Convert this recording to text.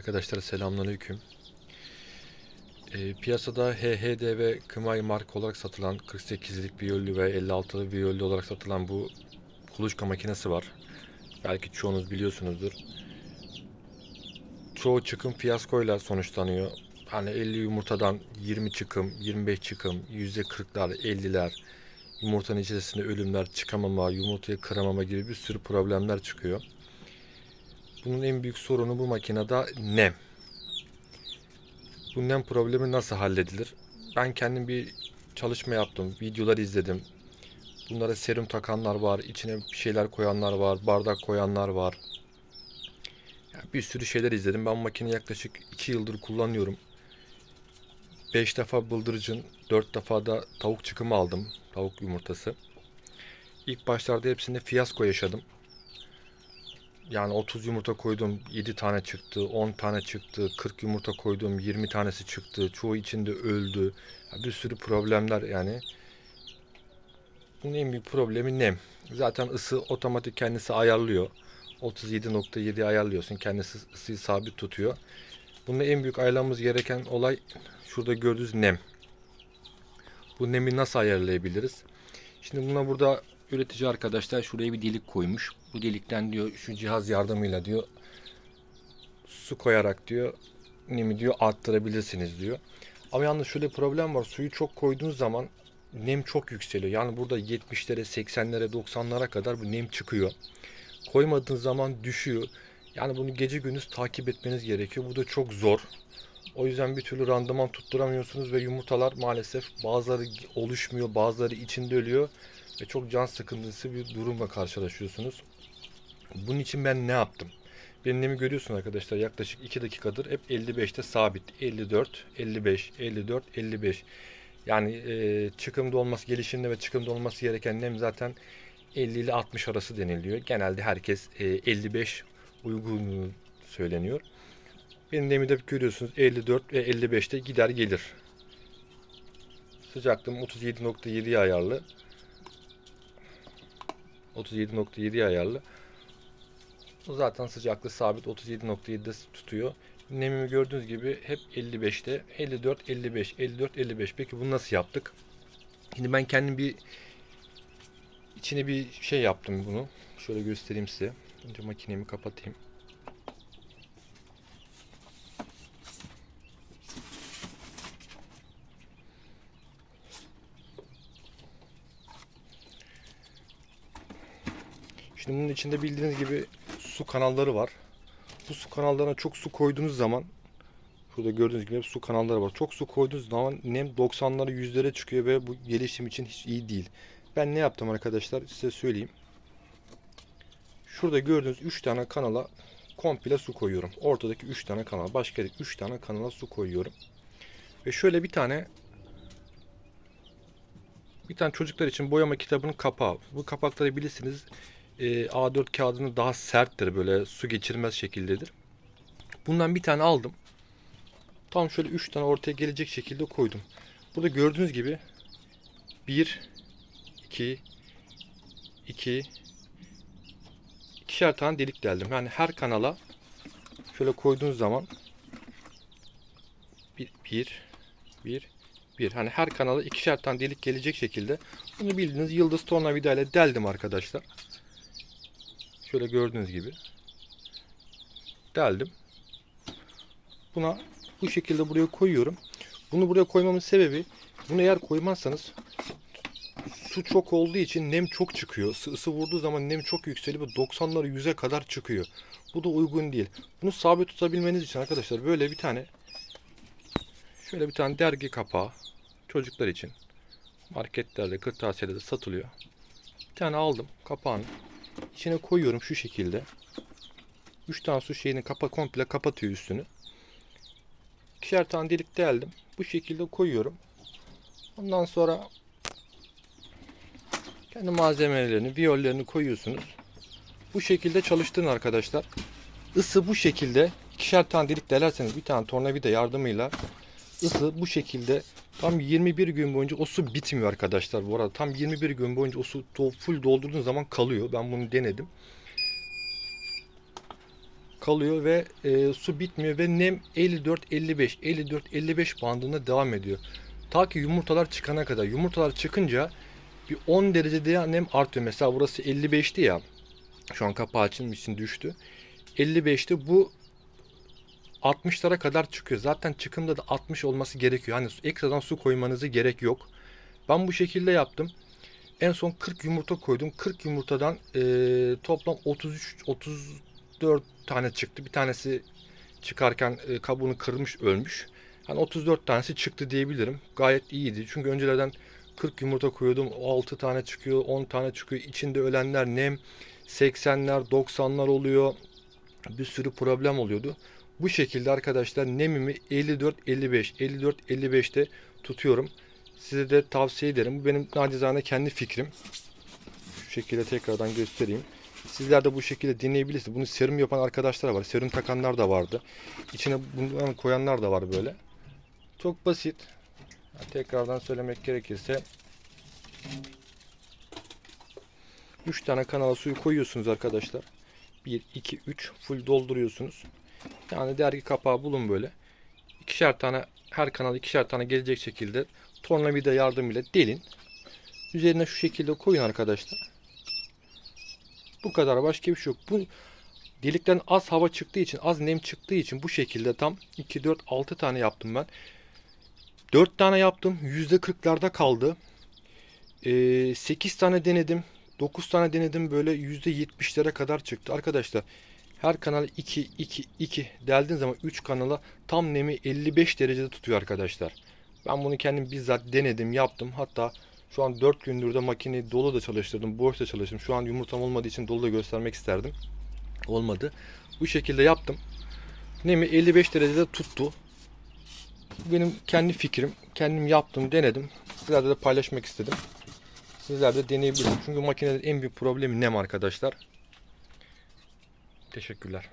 Arkadaşlar selamünaleyküm. Ee, piyasada HHD ve Kımay marka olarak satılan 48'lik biyolli ve 56'lık biyolli olarak satılan bu kuluçka makinesi var. Belki çoğunuz biliyorsunuzdur. Çoğu çıkım fiyaskoyla sonuçlanıyor. Hani 50 yumurtadan 20 çıkım, 25 çıkım, %40'lar, 50'ler, yumurtanın içerisinde ölümler, çıkamama, yumurtayı kıramama gibi bir sürü problemler çıkıyor. Bunun en büyük sorunu bu makinede nem. Bu nem problemi nasıl halledilir? Ben kendim bir çalışma yaptım, videolar izledim. Bunlara serum takanlar var, içine bir şeyler koyanlar var, bardak koyanlar var. Yani bir sürü şeyler izledim. Ben bu makineyi yaklaşık 2 yıldır kullanıyorum. 5 defa bıldırcın, 4 defa da tavuk çıkımı aldım. Tavuk yumurtası. İlk başlarda hepsinde fiyasko yaşadım. Yani 30 yumurta koydum 7 tane çıktı, 10 tane çıktı, 40 yumurta koydum 20 tanesi çıktı. Çoğu içinde öldü. Bir sürü problemler yani. Bunun en büyük problemi nem. Zaten ısı otomatik kendisi ayarlıyor. 37.7 ayarlıyorsun. Kendisi ısıyı sabit tutuyor. Bunda en büyük ayarlamamız gereken olay şurada gördüğünüz nem. Bu nemi nasıl ayarlayabiliriz? Şimdi buna burada üretici arkadaşlar şuraya bir delik koymuş. Bu delikten diyor şu cihaz yardımıyla diyor su koyarak diyor nemi diyor arttırabilirsiniz diyor. Ama yalnız şöyle problem var. Suyu çok koyduğunuz zaman nem çok yükseliyor. Yani burada 70'lere, 80'lere, 90'lara kadar bu nem çıkıyor. Koymadığınız zaman düşüyor. Yani bunu gece gündüz takip etmeniz gerekiyor. Bu da çok zor. O yüzden bir türlü randıman tutturamıyorsunuz ve yumurtalar maalesef bazıları oluşmuyor, bazıları içinde ölüyor ve çok can sıkıntısı bir durumla karşılaşıyorsunuz. Bunun için ben ne yaptım? Benim nemi görüyorsun arkadaşlar yaklaşık 2 dakikadır hep 55'te sabit. 54, 55, 54, 55. Yani e, çıkımda olması, gelişinde ve çıkımda olması gereken nem zaten 50 ile 60 arası deniliyor. Genelde herkes e, 55 uygun söyleniyor. Benim nemi de görüyorsunuz 54 ve 55'te gider gelir. Sıcaklığım 37.7'ye ayarlı. 37.7 ayarlı. O zaten sıcaklığı sabit 37.7'de tutuyor. Nemimi gördüğünüz gibi hep 55'te. 54, 55, 54, 55. Peki bunu nasıl yaptık? Şimdi ben kendim bir içine bir şey yaptım bunu. Şöyle göstereyim size. Önce makinemi kapatayım. Şimdi bunun içinde bildiğiniz gibi su kanalları var. Bu su kanallarına çok su koyduğunuz zaman şurada gördüğünüz gibi su kanalları var. Çok su koyduğunuz zaman nem 90'lara 100'lere çıkıyor ve bu gelişim için hiç iyi değil. Ben ne yaptım arkadaşlar size söyleyeyim. Şurada gördüğünüz 3 tane kanala komple su koyuyorum. Ortadaki 3 tane kanal. Başka 3 tane kanala su koyuyorum. Ve şöyle bir tane bir tane çocuklar için boyama kitabının kapağı. Bu kapakları bilirsiniz e, A4 kağıdının daha serttir böyle su geçirmez şekildedir. Bundan bir tane aldım. Tam şöyle 3 tane ortaya gelecek şekilde koydum. Burada gördüğünüz gibi 1 2 2 ikişer tane delik deldim. Yani her kanala şöyle koyduğunuz zaman 1 1 1 1 hani her kanala ikişer tane delik gelecek şekilde bunu bildiğiniz yıldız tornavida ile deldim arkadaşlar. Şöyle gördüğünüz gibi deldim. Buna bu şekilde buraya koyuyorum. Bunu buraya koymamın sebebi bunu eğer koymazsanız su çok olduğu için nem çok çıkıyor. Isı, ısı vurduğu zaman nem çok yükseliyor ve 90'lara 100'e kadar çıkıyor. Bu da uygun değil. Bunu sabit tutabilmeniz için arkadaşlar böyle bir tane şöyle bir tane dergi kapağı çocuklar için marketlerde, kırtasiyelerde satılıyor. Bir tane aldım kapağını. İçine koyuyorum şu şekilde. 3 tane su şeyini kapa komple kapatıyor üstünü. İkişer tane delik deldim. Bu şekilde koyuyorum. Ondan sonra kendi malzemelerini, viyollerini koyuyorsunuz. Bu şekilde çalıştırın arkadaşlar. Isı bu şekilde ikişer tane delik delerseniz bir tane tornavida yardımıyla ısı bu şekilde tam 21 gün boyunca o su bitmiyor arkadaşlar bu arada. Tam 21 gün boyunca o su full doldurduğunuz zaman kalıyor. Ben bunu denedim. kalıyor ve e, su bitmiyor ve nem 54-55 54-55 bandında devam ediyor. Ta ki yumurtalar çıkana kadar. Yumurtalar çıkınca bir 10 derecede nem artıyor. Mesela burası 55'ti ya. Şu an kapağı açılmış için düştü. 55'ti. Bu 60'lara kadar çıkıyor. Zaten çıkımda da 60 olması gerekiyor. Hani ekstradan su koymanızı gerek yok. Ben bu şekilde yaptım. En son 40 yumurta koydum. 40 yumurtadan eee, toplam 33 34 tane çıktı. Bir tanesi çıkarken e, kabuğunu kırmış ölmüş. Hani 34 tanesi çıktı diyebilirim. Gayet iyiydi. Çünkü öncelerden 40 yumurta koyuyordum. 6 tane çıkıyor, 10 tane çıkıyor. İçinde ölenler nem 80'ler, 90'lar oluyor. Bir sürü problem oluyordu. Bu şekilde arkadaşlar nemimi 54-55, 54-55'te tutuyorum. Size de tavsiye ederim. Bu benim nacizane kendi fikrim. Şu şekilde tekrardan göstereyim. Sizler de bu şekilde deneyebilirsiniz. Bunu serum yapan arkadaşlar var. Serum takanlar da vardı. İçine bunu koyanlar da var böyle. Çok basit. Tekrardan söylemek gerekirse 3 tane kanala suyu koyuyorsunuz arkadaşlar. 1, 2, 3 full dolduruyorsunuz. Yani dergi kapağı bulun böyle. İkişer tane her kanal ikişer tane gelecek şekilde tornavida yardımıyla delin. Üzerine şu şekilde koyun arkadaşlar. Bu kadar başka bir şey yok. Bu delikten az hava çıktığı için, az nem çıktığı için bu şekilde tam 2 4 6 tane yaptım ben. 4 tane yaptım. %40'larda kaldı. Ee, 8 tane denedim. 9 tane denedim böyle %70'lere kadar çıktı. Arkadaşlar her kanal 2 2 2 deldiğin zaman 3 kanala tam nemi 55 derecede tutuyor arkadaşlar. Ben bunu kendim bizzat denedim, yaptım. Hatta şu an 4 gündür de makineyi dolu da çalıştırdım, boş da çalıştım. Şu an yumurtam olmadığı için dolu da göstermek isterdim. Olmadı. Bu şekilde yaptım. Nemi 55 derecede tuttu. Bu Benim kendi fikrim. Kendim yaptım, denedim. Sizlerle de paylaşmak istedim. Sizler de deneyebilirsiniz. Çünkü makinenin en büyük problemi nem arkadaşlar. Teşekkürler.